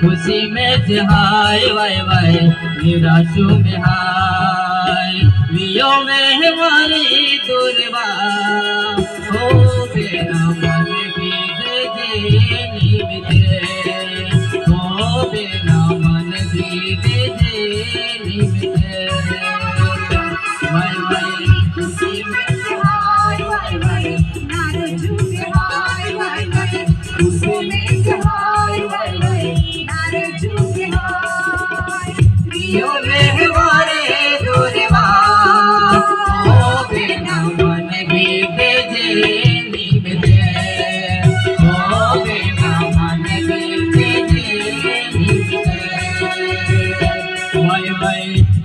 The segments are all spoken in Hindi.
खुशी में जहाय वाय वाय निराशु में हाय। वियो में हमारी दुर्वा, हो बेना मन की दे जे हो। मन की दे जे वाय वाय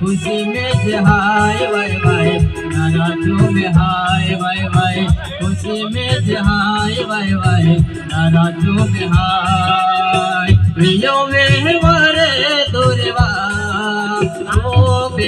खुशी में जहाय वाय वाय नाराजों में हाय वाय वाय खुशी में जहाय वाय वाय नाराजों में प्रियो में ओ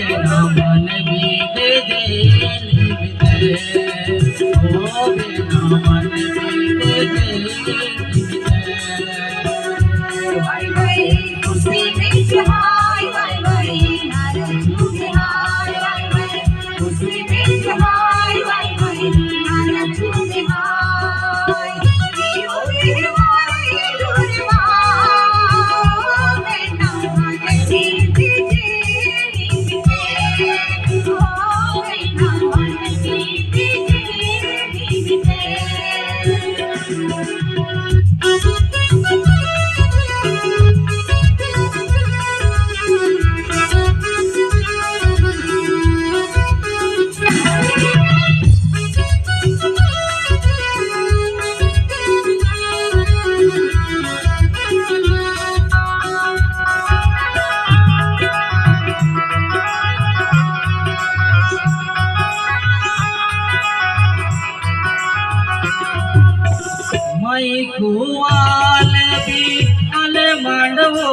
કલ માંડવો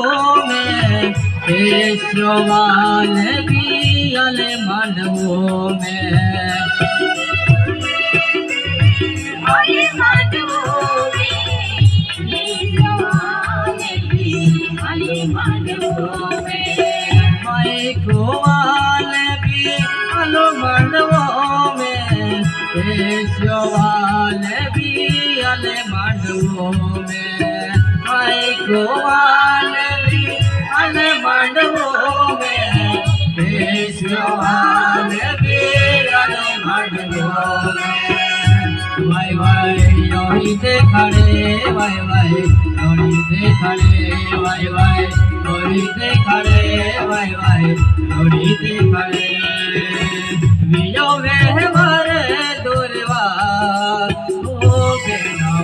મેં. કેશ્રવાલ બી અલ માંડવો માય ગો अल मंडवों में मई कुआल भी अल मंडवों में अल मंडवों में वाय वाय योरी दे खड़े वाय वाय योरी दे खड़े वाय वाय योरी दे खड़े।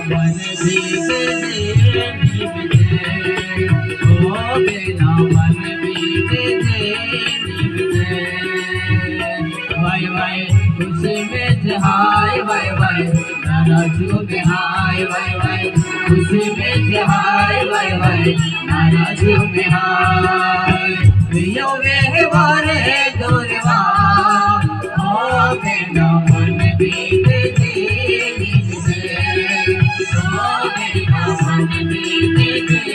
निमिते वाय वाय खुशी में जहाय वाय में हाय वाय वाय खुशी में जहाय वाय वाय नाराजू में हाय प्रियो ओ बेना Thank you.